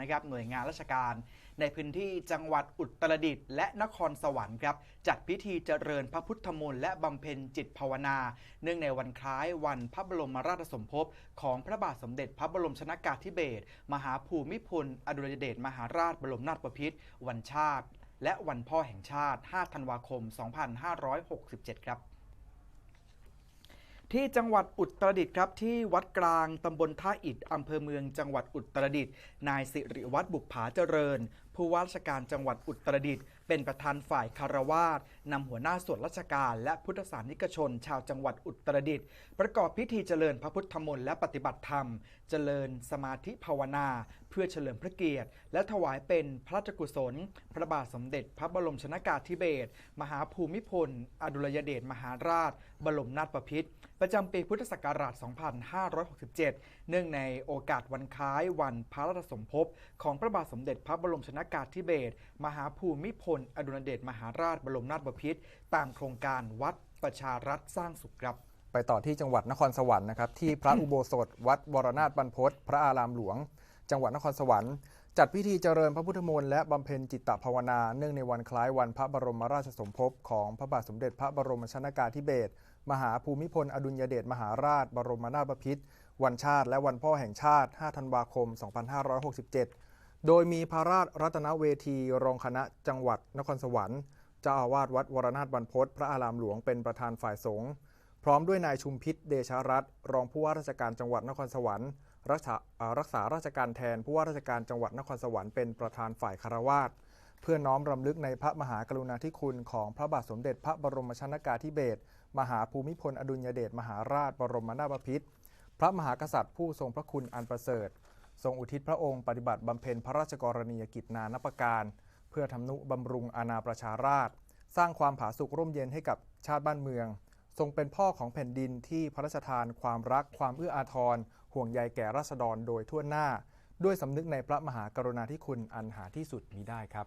นะครับหน่วยงานราชการ ในพื้นที่จังหวัดอุตรดิตถ์และนครสวรรค์ครับจัดพิธีเจริญพระพุทธมนต์และบำเพ็ญจิตภาวนา เนื่องในวันคล้ายวันพระบรมราชสมภพของพระบาทสมเด็จพระบรมชนากาธิเบศรมหาภูมิพลอดุลยเดชมหาราชบรมนาถบพิตรวันชาติ และวันพ่อแห่งชาติ 5 ธันวาคม 2567 ครับ ที่จังหวัดอุตรดิตถ์ครับที่วัดกลางตำบลท่าอิฐอำเภอเมืองจังหวัดอุตรดิตถ์นายสิริวัตรบุกผาเจริญ ผู้ว่าราชการจังหวัดอุตรดิตถ์เป็นประธานฝ่ายคารวาสนำหัวหน้าส่วนราชการ และพุทธศาสนิกชน ชาวจังหวัดอุตรดิตถ์ประกอบพิธีเจริญพระพุทธมนต์และปฏิบัติธรรม เจริญสมาธิภาวนา เพื่อเฉลิมพระเกียรติ และถวายเป็นพระราชกุศล พระบาทสมเด็จพระบรมชนากาธิเบศรมหาภูมิพล อดุลยเดชมหาราช บรมนาถบพิตรประจำปีพุทธศักราช 2567 เนื่องในโอกาสวันคล้ายวันพระราชสมภพของพระบาทสมเด็จพระบรมชนากากาธิเบศรมหาภูมิพล อดุลยเดชมหาราชบรมนาถบพิตรตามโครงการวัดประชารัฐสร้างสุขครับไปต่อที่จังหวัดนครสวรรค์นะครับที่พระอุโบสถ วัดวรนาถบรรพตพระอารามหลวง จังหวัดนครสวรรค์จัดพิธีเจริญพระพุทธมนต์และบำเพ็ญจิตตภาวนา เนื่องในวันคล้ายวันพระบรมราชสมภพของพระบาทสมเด็จพระบรมชนากาธิเบศรมหาภูมิพล อดุลยเดชมหาราช บรมนาถบพิตรวันชาติ และวันพ่อแห่งชาติ 5 ธันวาคม 2567 โดยมีพระราชรัตนเวทีรองคณะจังหวัดนครสวรรค์เจ้าอาวาสวัดวรนาถบรรพตพระอารามหลวงเป็นประธานฝ่ายสงฆ์พร้อมด้วยนายชุมพิษเดชรัตน์รองผู้ว่าราชการจังหวัดนครสวรรค์รักษาอ่ารักษาราชการแทนผู้ว่าราชการจังหวัดนครสวรรค์เป็นประธานฝ่ายคารวาสเพื่อน้อมรำลึกในพระมหากรุณาธิคุณของพระบาทสมเด็จพระบรมชนากาธิเบศรมหาภูมิพลอดุลยเดชมหาราชบรมนาถบพิตรพระมหากษัตริย์ผู้ทรงพระคุณอันประเสริฐ ทรงอุทิศพระองค์ปฏิบัติบำเพ็ญพระราชกรณียกิจนานประการ เพื่อทำนุบำรุงอาณาประชาราษฎร์สร้างความผาสุกร่มเย็นให้กับชาติบ้านเมือง ทรงเป็นพ่อของแผ่นดินที่พระราชทานความรักความเอื้ออาทร ห่วงใยแก่ราษฎรโดยทั่วหน้า ด้วยสำนึกในพระมหากรุณาธิคุณอันหาที่สุดมิได้ครับ